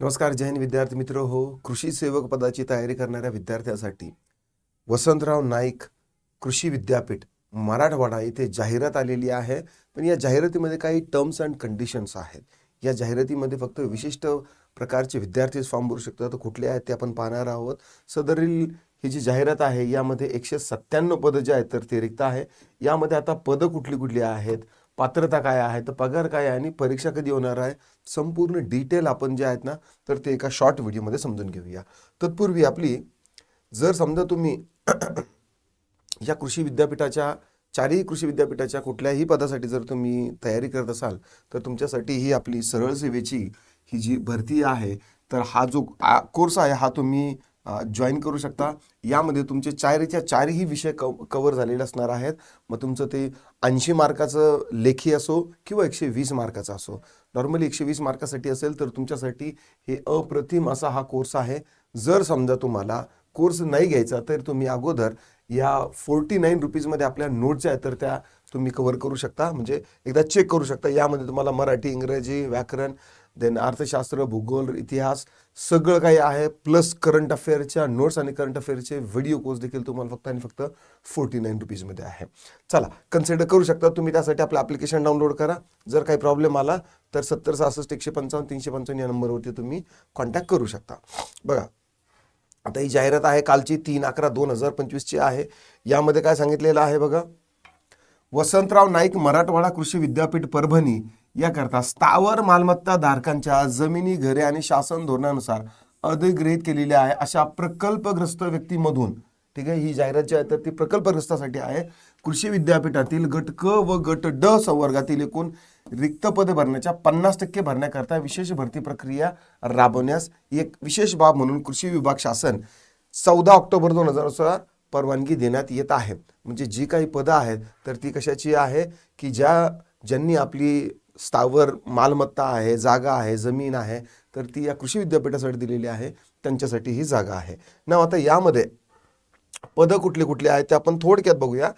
नमस्कार जैन विद्यार्थी मित्र. हो कृषी सेवक पदाची तयारी करणाऱ्या विद्यार्थ्यांसाठी वसंतराव नाईक कृषी विद्यापीठ मराठवाडा इथे जाहिरात आलेली आहे. पण या जाहिरातीमध्ये काही टर्म्स अँड कंडिशन्स आहेत. या जाहिरातीमध्ये फक्त विशिष्ट प्रकारचे विद्यार्थीच फॉर्म भरू शकतात. तर कुठले आहेत ते आपण पाहणार आहोत. सदरील ही जी जाहिरात आहे यामध्ये एकशे सत्त्याण्णव पदं जे आहेत तर ते रिक्त आहे. यामध्ये आता पदं कुठली कुठली आहेत? पात्रता काय आहे तर पगार काय आहे आणि परीक्षा कधी होणार आहे संपूर्ण डिटेल आपण जे आहेत ना तर ते एका शॉर्ट व्हिडिओमध्ये समजून घेऊया. तत्पूर्वी आपली जर समजा तुम्ही या कृषी विद्यापीठाच्या चारही कृषी विद्यापीठाच्या कुठल्याही पदासाठी जर तुम्ही तयारी करत असाल तर तुमच्यासाठी ही आपली सरळ सेवेची ही जी भरती आहे तर हा जो कोर्स आहे हा तुम्ही जॉईन करू शकता. यामध्ये तुमचे चारच्या चारही विषय कव कवर झालेले असणार आहेत. मग तुमचं ते ऐंशी मार्काचं लेखी असो किंवा एकशे वीस मार्काचा असो. नॉर्मली एकशे वीस मार्कासाठी असेल तर तुमच्यासाठी हे अप्रतिम असा हा कोर्स आहे. जर समजा तुम्हाला कोर्स नाही घ्यायचा तर तुम्ही अगोदर या फोर्टी नाईन रुपीजमध्ये आपल्या नोट्स आहेत तर त्या तुम्ही कवर करू शकता. म्हणजे एकदा चेक करू शकता. यामध्ये तुम्हाला मराठी इंग्रजी व्याकरण देन अर्थशास्त्र भूगोल इतिहास सगळं काही आहे. प्लस करंट अफेअरच्या नोट्स आणि करंट अफेअरचे व्हिडिओ कोर्स देखील तुम्हाला फक्त आणि फक्त फोर्टी नाईन रुपीजमध्ये आहे. चला कन्सिडर करू शकता तुम्ही त्यासाठी आपलं ॲप्लिकेशन डाउनलोड करा. जर काही प्रॉब्लेम आला तर सत्तर सहासष्ट एकशे पंचावन्न तीनशे पंचावन्न या नंबरवरती तुम्ही कॉन्टॅक्ट करू शकता. बघा आता ही जाहिरात आहे कालची तीन अकरा दोन हजार पंचवीसची आहे. यामध्ये काय सांगितलेलं आहे बघा? वसंतराव नाईक मराठवाडा कृषी विद्यापीठ परभणी याकरता स्थावर मालमत्ता धारकांच्या जमिनी घरे आणि शासन धोरणानुसार अधिग्रहित केलेली आहे अशा प्रकल्पग्रस्त व्यक्तीमधून. ठीक आहे? ही जाहिरात जी आहे तर ती प्रकल्पग्रस्तासाठी आहे. कृषी विद्यापीठातील गट क व गट ड संवर्गातील एकूण रिक्त पदे भरण्याच्या पन्नास टक्के भरण्याकरता विशेष भरती प्रक्रिया राबवण्यास एक विशेष बाब म्हणून कृषी विभाग शासन चौदा ऑक्टोबर दोन हजार सोळा परवानगी देण्यात येत आहे. म्हणजे जी काही पदं आहेत तर ती कशाची आहे? की ज्या ज्यांनी आपली स्थावर मालमत्ता आहे जागा आहे जमीन आहे तर ती या कृषी विद्यापीठासाठी दिलेली आहे. त्यांच्यासाठी ही जागा आहे. ना आता यामध्ये पदं कुठली कुठली आहेत ते आपण थोडक्यात बघूया.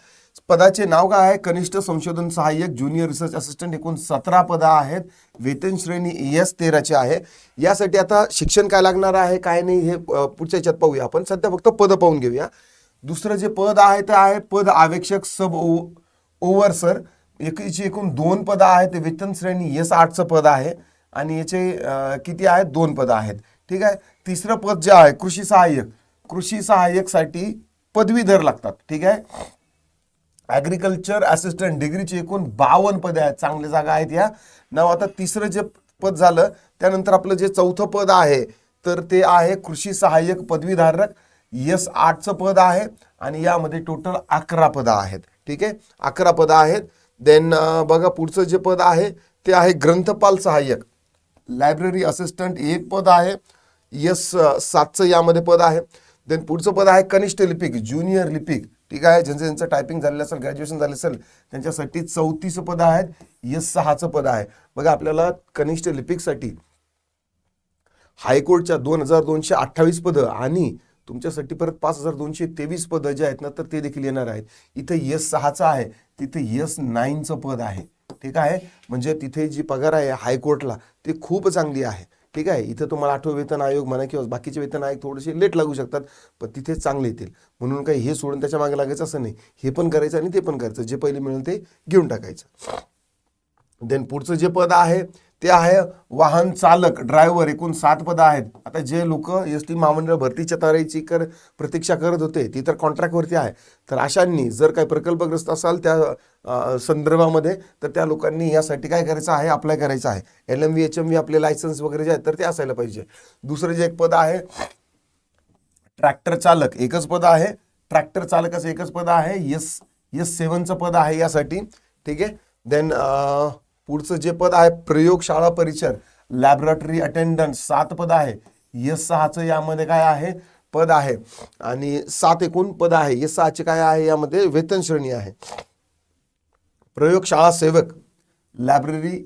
पदाचे नाव काय आहे? कनिष्ठ संशोधन सहाय्यक ज्युनियर रिसर्च असिस्टंट एकूण सतरा पदं आहेत. वेतन श्रेणी एस तेराची आहे. यासाठी आता शिक्षण काय लागणार आहे काय नाही हे पुढच्या याच्यात पाहूया आपण. सध्या फक्त पदं पाहून घेऊया. दुसरं जे पद आहे ते आहे पद आवेक्षक सब ओ ओव्हर सर. एकीची एकूण दोन पदं आहेत. वेतन श्रेणी एस आठचं पद आहे आणि याचे किती आहेत? दोन पदं आहेत. ठीक आहे? तिसरं पद जे आहे कृषी सहाय्यक. कृषी सहाय्यकसाठी पदवीधर लागतात. ठीक आहे? ॲग्रिकल्चर असिस्टंट डिग्रीची एकूण बावन्न पदे आहेत. चांगल्या जागा आहेत या. नाव आता तिसरं जे पद झालं त्यानंतर आपलं जे चौथं पद आहे तर ते आहे कृषी सहाय्यक पदवीधारक. यस आठचं पद आहे आणि यामध्ये टोटल अकरा पदं आहेत. ठीक आहे? अकरा पदं आहेत. देन uh, बघा पुढचं जे पद आहे ते आहे ग्रंथपाल सहाय्यक. लायब्ररी असिस्टंट एक पद आहे. यस uh, सातचं यामध्ये पद आहे. देन पुढचं पद आहे कनिष्ठ लिपिक ज्युनियर लिपिक. ठीक आहे? ज्यांचं ज्यांचं टायपिंग झालेलं असेल ग्रॅज्युएशन झालं असेल त्यांच्यासाठी चौतीस पद आहेत. यस सहाचं पद आहे. बघा आपल्याला कनिष्ठ लिपिकसाठी हायकोर्टच्या दोन हजार दोनशे अठ्ठावीस पदं आणि तुमच्यासाठी परत पाच हजार दोनशे तेवीस पदं जे आहेत ना तर ते देखील येणार आहेत. इथं यस सहाचं आहे तिथे यस नाईनचं पद आहे. ठीक आहे? म्हणजे तिथे जी पगार आहे हायकोर्टला ती खूप चांगली आहे. ठीक आहे? इथं तुम्हाला आठवं वेतन आयोग म्हणा किंवा बाकीचे वेतन आयोग थोडेसे लेट लागू शकतात पण तिथे चांगले येतील. म्हणून काही हे सोडून त्याच्यामागे लागायचं असं नाही. हे पण करायचं आणि ते पण करायचं. जे पहिले मिळेल ते घेऊन टाकायचं. देन पुढचं जे पद आहे ते आहे वाहन चालक ड्रायव्हर एकूण सात पदं आहेत. आता जे लोक एस टी महामंडळ भरतीच्या तयारीची कर प्रतीक्षा करत होते ती तर कॉन्ट्रॅक्टवरती आहे. तर अशांनी जर काही प्रकल्पग्रस्त असाल त्या संदर्भामध्ये तर त्या लोकांनी यासाठी काय करायचं आहे अप्लाय करायचं आहे. L M V H M V आपले लायसन्स वगैरे जे आहेत तर ते असायला पाहिजे. दुसरं जे एक पद आहे ट्रॅक्टर चालक एकच पद आहे. ट्रॅक्टर चालकाचं एकच पद आहे यस यस सेवनचं पद आहे यासाठी. ठीक आहे? देन पुढचं जे पद आहे प्रयोगशाळा परिचर लॅबोरेटरी अटेंडंट सात पद आहे. यस सहाचं यामध्ये काय आहे? पद आहे. आणि सात एकूण पद आहे. यस सहाचे काय आहे? यामध्ये वेतन श्रेणी आहे. प्रयोगशाळा सेवक लायब्ररी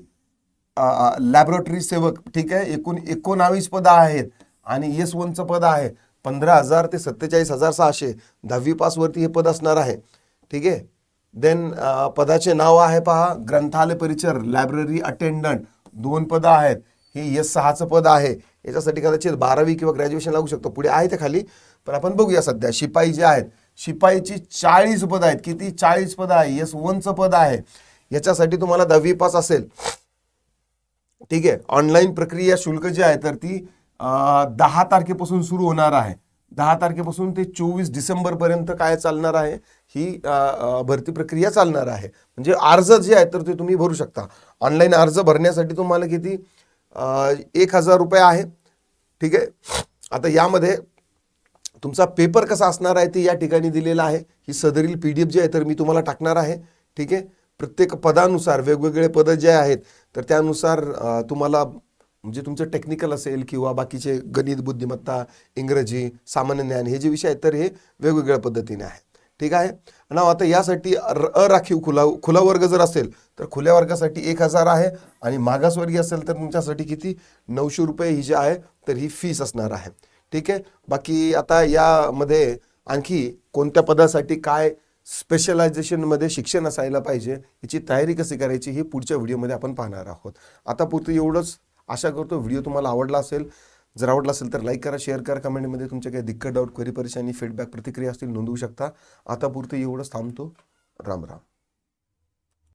लॅबोरेटरी सेवक ठीक आहे? एकूण एकोणावीस पदं आहेत आणि एस वनचं पद आहे. पंधरा हजार ते सत्तेचाळीस हजार सहाशे. दहावी पासवरती हे पद असणार आहे. ठीक आहे? देन uh, पदाचे नाव आहे पहा. ग्रंथालय परिचर लायब्ररी अटेंडंट दोन पदं आहेत. हे एस सहाचं पद आहे. याच्यासाठी कदाचित बारावी किंवा ग्रॅज्युएशन लागू शकतो. पुढे आहे ते खाली. पण आपण बघूया सध्या. शिपाई जे आहेत शिपाईची चाळीस पदं आहेत. किती? चाळीस पदं आहे. एस वनचं पद आहे. याच्यासाठी तुम्हाला दहावी पास असेल. ठीक आहे. ऑनलाईन प्रक्रिया शुल्क जे आहे तर ती दहा तारखेपासून सुरू होणार आहे. दहा तारखेपासून ते चोवीस डिसेंबरपर्यंत काय चालणार आहे? ही भरती प्रक्रिया चालणार आहे. म्हणजे अर्ज जे आहे तर ते तुम्ही भरू शकता. ऑनलाईन अर्ज भरण्यासाठी तुम्हाला किती? एक हजार रुपये आहे ठीक आहे? आता यामध्ये तुमचा पेपर कसा असणार आहे ते या ठिकाणी दिलेला आहे. ही सदरील पी डी एफ जी आहे तर मी तुम्हाला टाकणार आहे. ठीक आहे? प्रत्येक पदानुसार वेगवेगळे पदं जे आहेत तर त्यानुसार तुम्हाला म्हणजे तुमचं टेक्निकल असेल किंवा बाकीचे गणित बुद्धिमत्ता इंग्रजी सामान्य ज्ञान हे जे विषय आहेत तर हे वेगवेगळ्या पद्धतीने आहे ठीक आहे? ना आता यासाठी अर- अराखीव खुला खुला वर्ग जर असेल तर खुल्या वर्गासाठी एक हजार आहे आणि मागासवर्गीय असेल तर तुमच्यासाठी किती? नऊशे रुपये ही जी आहे तर ही फीस असणार आहे. ठीक आहे? बाकी आता यामध्ये आणखी कोणत्या पदासाठी काय स्पेशलायझेशनमध्ये शिक्षण असायला पाहिजे याची तयारी कशी करायची हे पुढच्या व्हिडिओमध्ये आपण पाहणार आहोत. आता पुरतं एवढंच. आशा करतो व्हिडिओ तुम्हाला आवडला असेल. जर आवडला असेल तर लाईक करा शेअर करा कमेंटमध्ये तुमच्या काही दिक्कत डाऊट क्वेरी परेशानी फीडबॅक प्रतिक्रिया असतील नोंदवू शकता. आता पुरतं एवढंच थांबतो. राम राम.